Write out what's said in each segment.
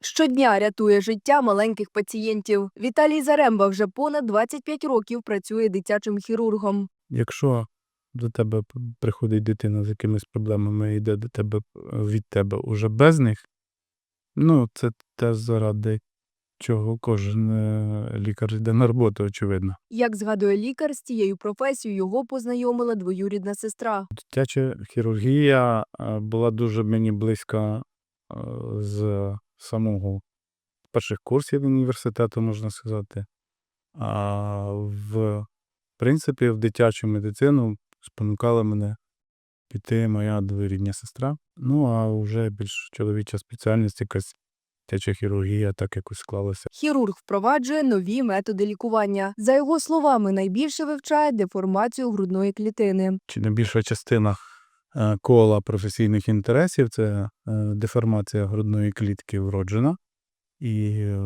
Щодня рятує життя маленьких пацієнтів. Віталій Заремба вже понад 25 років працює дитячим хірургом. Якщо до тебе приходить дитина з якимись проблемами і йде до тебе е, від тебе уже без них, ну це те, заради чого кожен е, лікар йде на роботу, очевидно. Як згадує лікар, з цією професією його познайомила двоюрідна сестра. Дитяча хірургія е, була дуже мені близька з самого перших курсів університету, можна сказати. А в принципі, в дитячу медицину спонукала мене піти моя двоюрідня сестра. Ну, а вже більш чоловіча спеціальність, якась дитяча хірургія, так якось склалося. Хірург впроваджує нові методи лікування. За його словами, найбільше вивчає деформацію грудної клітини. Чи найбільша частина кола професійних інтересів це е, деформація грудної клітки вроджена, і е,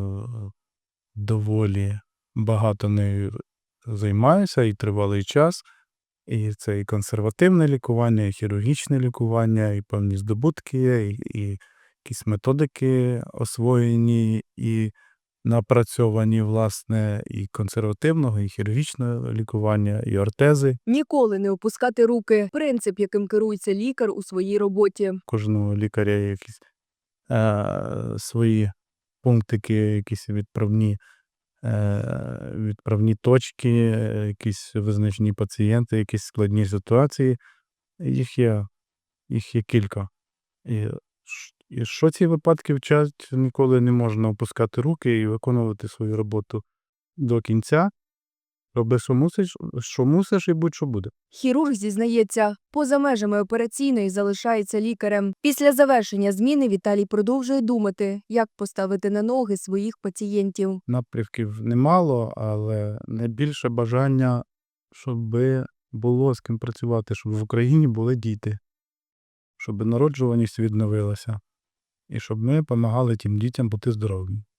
доволі багато нею займаюся і тривалий час. І це і консервативне лікування, і хірургічне лікування, і певні здобутки, і, і якісь методики освоєні і напрацьовані, власне, і консервативного, і хірургічного лікування, і ортези. Ніколи не опускати руки. Принцип, яким керується лікар у своїй роботі. кожного лікаря є якісь е, свої пунктики, якісь відправні, е, відправні точки, якісь визначні пацієнти, якісь складні ситуації. Їх є, їх є кілька. І, і що ці випадки вчать, ніколи не можна опускати руки і виконувати свою роботу до кінця. Роби, що мусиш, що мусиш, і будь-що буде. Хірург зізнається, поза межами операційної залишається лікарем. Після завершення зміни Віталій продовжує думати, як поставити на ноги своїх пацієнтів. напрямків немало, але найбільше бажання, щоб було з ким працювати, щоб в Україні були діти, щоб народжуваність відновилася, і щоб ми допомагали тим дітям бути здоровими.